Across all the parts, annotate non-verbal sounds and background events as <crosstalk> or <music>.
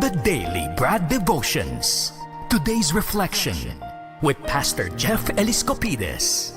The Daily Brad Devotions. Today's reflection with Pastor Jeff Eliscopides.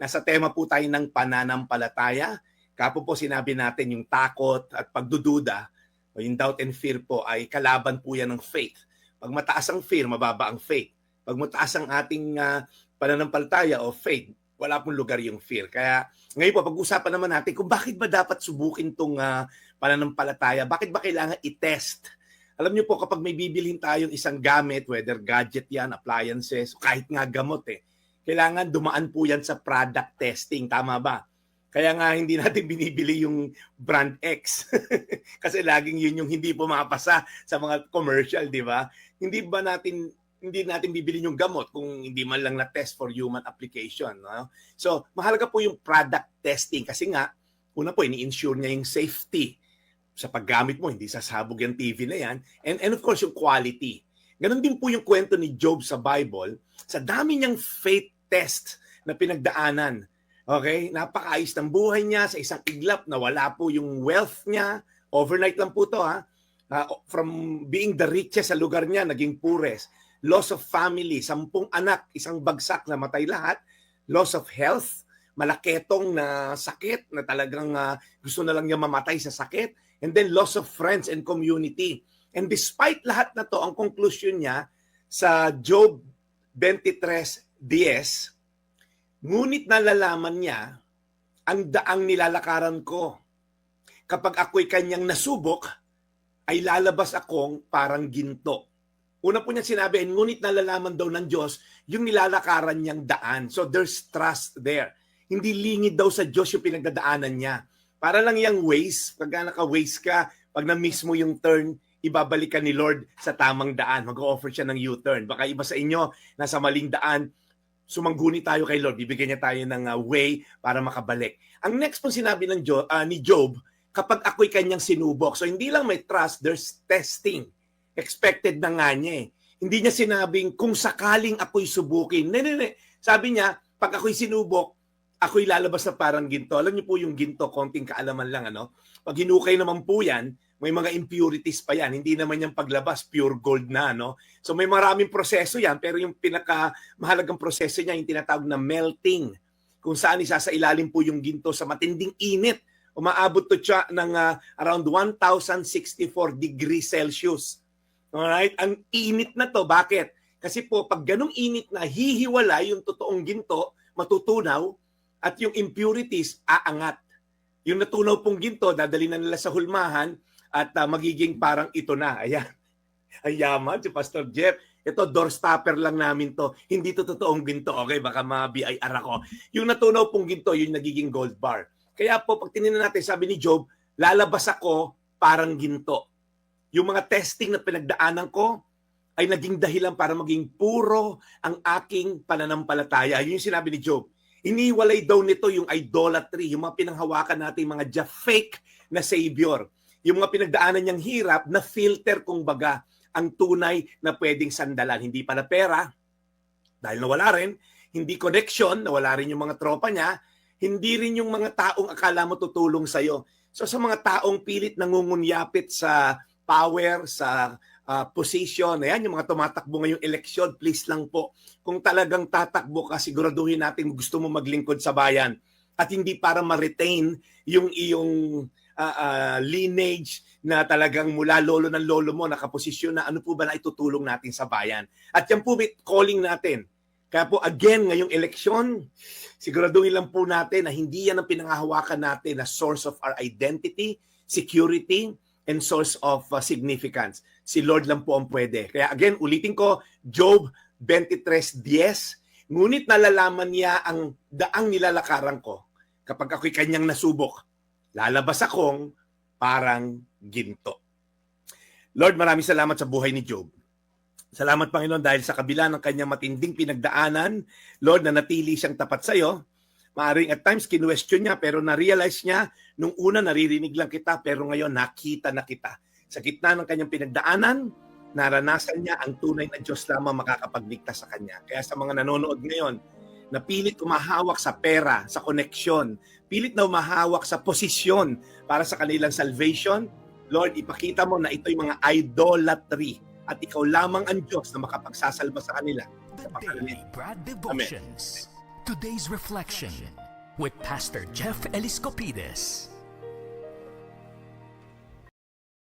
Nasa tema po tayo ng pananampalataya. Kapo po sinabi natin yung takot at pagdududa o yung doubt and fear po ay kalaban po yan ng faith. Pag mataas ang fear, mababa ang faith. Pag mataas ang ating ah, pananampalataya o faith, wala pong lugar yung fear. Kaya ngayon po, pag-usapan naman natin kung bakit ba dapat subukin tong ah, pananampalataya? Bakit ba kailangan i-test? Alam niyo po, kapag may bibilhin tayong isang gamit, whether gadget yan, appliances, kahit nga gamot eh, kailangan dumaan po yan sa product testing. Tama ba? Kaya nga hindi natin <laughs> binibili yung brand X. <laughs> Kasi laging yun yung hindi pumapasa sa mga commercial, di ba? Hindi ba natin hindi natin bibili yung gamot kung hindi man lang na test for human application. No? So, mahalaga po yung product testing kasi nga, una po, ini-insure niya yung safety sa paggamit mo, hindi sasabog yung TV na yan. And, and of course, yung quality. Ganon din po yung kwento ni Job sa Bible. Sa dami niyang faith test na pinagdaanan. Okay? Napakaayos ng buhay niya sa isang iglap na wala po yung wealth niya. Overnight lang po to ha. Uh, from being the richest sa lugar niya, naging poorest. Loss of family, sampung anak, isang bagsak na matay lahat. Loss of health, malaketong na sakit na talagang uh, gusto na lang niya mamatay sa sakit. And then loss of friends and community. And despite lahat na to, ang conclusion niya sa Job 23.10, ngunit nalalaman niya ang daang nilalakaran ko. Kapag ako'y kanyang nasubok, ay lalabas akong parang ginto. Una po niya sinabi, ngunit nalalaman daw ng Diyos yung nilalakaran niyang daan. So there's trust there. Hindi lingid daw sa Diyos yung pinagdadaanan niya. Para lang yung ways, pag naka-ways ka, pag na-miss mo yung turn, ibabalik ka ni Lord sa tamang daan. Mag-offer siya ng U-turn. Baka iba sa inyo, nasa maling daan, sumangguni tayo kay Lord. Bibigyan niya tayo ng uh, way para makabalik. Ang next po sinabi ng Job, uh, ni Job, kapag ako'y kanyang sinubok. So hindi lang may trust, there's testing. Expected na nga niya eh. Hindi niya sinabing kung sakaling ako'y subukin. Hindi, hindi. Sabi niya, pag ako'y sinubok, ako'y lalabas na parang ginto. Alam niyo po yung ginto, konting kaalaman lang. ano. Pag hinukay naman po yan, may mga impurities pa yan. Hindi naman yung paglabas, pure gold na. No? So may maraming proseso yan, pero yung pinaka mahalagang proseso niya, yung tinatawag na melting. Kung saan isa sa ilalim po yung ginto sa matinding init. Umaabot to siya ng uh, around 1,064 degrees Celsius. Alright? Ang init na to. Bakit? Kasi po, pag ganong init na, hihiwala yung totoong ginto, matutunaw, at yung impurities, aangat. Yung natunaw pong ginto, dadali na nila sa hulmahan, at uh, magiging parang ito na. Ayan. <laughs> Ang yaman si Pastor Jeff. Ito, doorstopper lang namin to. Hindi to totoong ginto. Okay, baka ma-BIR ako. Yung natunaw pong ginto, yung nagiging gold bar. Kaya po, pag tininan natin, sabi ni Job, lalabas ako parang ginto. Yung mga testing na pinagdaanan ko, ay naging dahilan para maging puro ang aking pananampalataya. Yun yung sinabi ni Job. Iniwalay daw nito yung idolatry, yung mga pinanghawakan natin, mga ja fake na savior yung mga pinagdaanan niyang hirap na filter kung baga ang tunay na pwedeng sandalan. Hindi pala pera, dahil nawala rin, hindi connection, nawala rin yung mga tropa niya, hindi rin yung mga taong akala mo tutulong sa'yo. So sa mga taong pilit nangungunyapit sa power, sa uh, position, ayan, yung mga tumatakbo ngayong eleksyon, please lang po, kung talagang tatakbo ka, siguraduhin natin gusto mo maglingkod sa bayan at hindi para ma-retain yung iyong uh, uh, lineage na talagang mula lolo ng lolo mo nakaposisyon na ano po ba na itutulong natin sa bayan. At yan po calling natin. Kaya po again ngayong eleksyon, siguraduhin lang po natin na hindi yan ang pinangahawakan natin na source of our identity, security, and source of uh, significance. Si Lord lang po ang pwede. Kaya again, ulitin ko, Job 23.10, ngunit nalalaman niya ang daang nilalakaran ko kapag ako'y kanyang nasubok lalabas akong parang ginto. Lord, maraming salamat sa buhay ni Job. Salamat Panginoon dahil sa kabila ng kanyang matinding pinagdaanan, Lord, na natili siyang tapat sa iyo. Maaring at times kinwestiyon niya pero na-realize niya nung una naririnig lang kita pero ngayon nakita na kita. Sa gitna ng kanyang pinagdaanan, naranasan niya ang tunay na Diyos lamang makakapagligtas sa kanya. Kaya sa mga nanonood ngayon, na pilit umahawak sa pera, sa koneksyon, pilit na umahawak sa posisyon para sa kanilang salvation, Lord, ipakita mo na ito'y mga idolatry at ikaw lamang ang Diyos na makapagsasalba sa kanila. Brad Devotions. Today's reflection with Pastor Jeff Eliscopides.